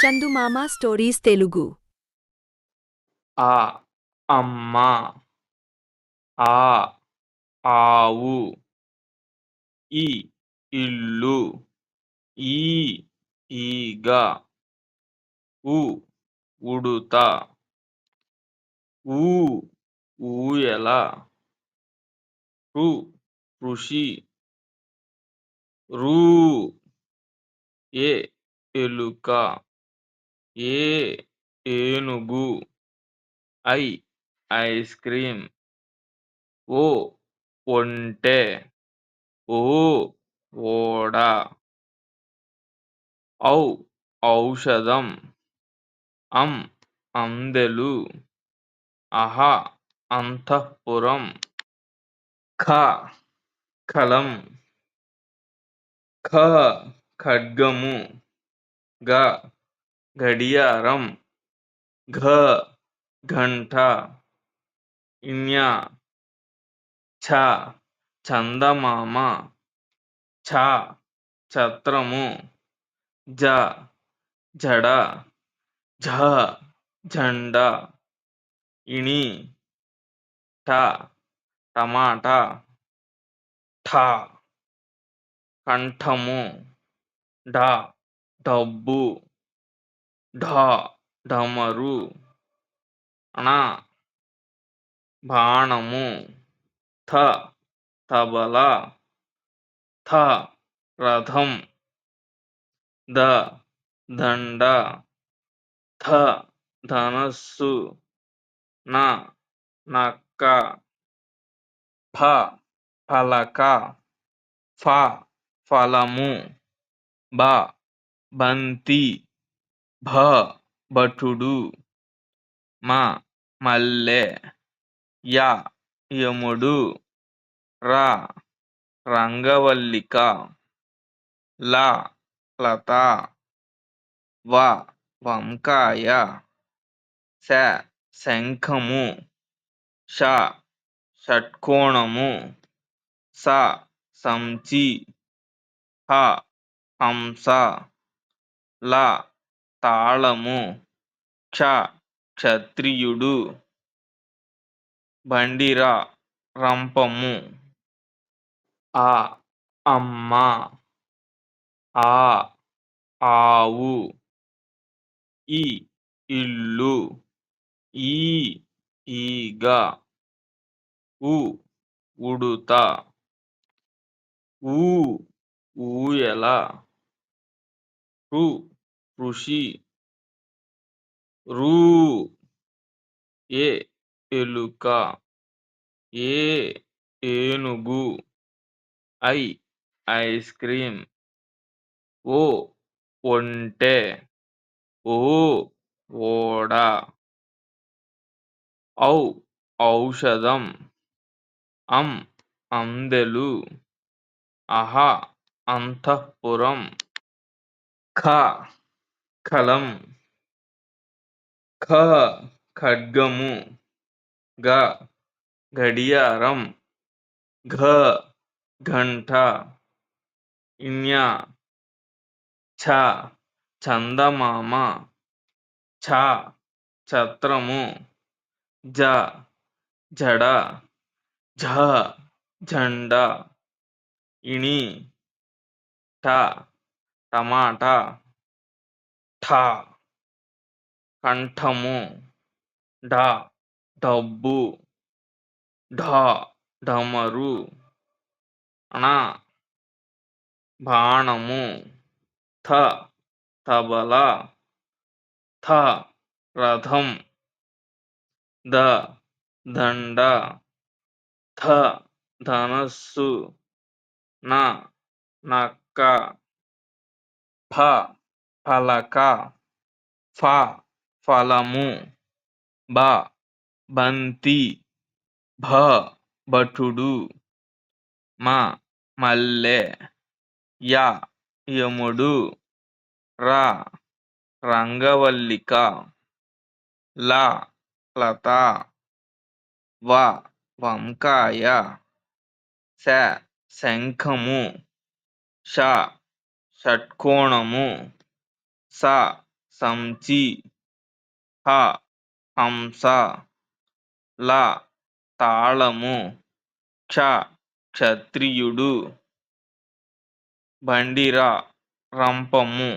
చందుమామ stories Telugu. ఆ అమ్మ ఆ ఆవు ఈ ఇల్లు ఈ ఈగ ఉ ఉడుత ఊ ఊయల రు ఋషి రూ ఏ ఎలుక ఏ ఏనుగు? ఐ ఐస్ క్రీమ్. ఓ ఒంటె. ఓ ఓడ. ఔ ఔషధం. అం అందెలు. అహ అంతఃపురం. ఖ కలం. ఖ ఖడ్గము. గ గడియారం ఘ ఘంట ఞ ఛ చందమామ ఛ ఛత్రము జ జడ ఝ జెండ ఇణి ట టమాటా ఠ కంఠము డ డబ్బు. ఢ ఢమరు ణ బాణము థ తబల థ రథం ద దండ థ ధనస్సు న నక్క ఫ ఫలక ఫ ఫలము బ బంతి భ భటుడు మ మల్లె య యముడు ర రంగవల్లిక ల లత వ వంకాయ శ శంఖము ష షట్కోణము స సంచి హ హంస ల తాళము. క్ష క్షత్రియుడు. బండిర. రంపము. ఆ అమ్మ. ఆ ఆవు. ఈ ఇల్లు. ఈ. ఈగ. ఉ. ఉడుత. ఊ. ఊయల. ఊ ఋషి రూ. ఏ. ఎలుక. ఏ. ఏనుగు. ఐ. Ice cream. ఓ. ఒంటె. ఓ. ఓడ. ఔ. ఔషధం. అం. అందెలు. అహ. అంతఃపురం. ఖ. కలం ఖ ఖడ్గము గ గడియారం ఘ ఘంట ఞ ఛ చందమామ ఛ ఛత్రము జ జడ ఝ ఝండ ఇణి ట టమాటా కంఠము. డ. డబ్బు. ఢ. ఢమరు ణ. బాణము. థ. తబల. థ. రథం. ద. దండ. థ. ధనస్సు. న. నక్క. ఫ. ఫలక ఫ ఫలము బ బంతి భ భటుడు మ మల్లె య యముడు ర రంగవల్లిక ల లత వ వంకాయ శ శంఖము ష షట్కోణము స సంచి హ హంస ల తాళము క్ష క్షత్రియుడు బండిర రంపము.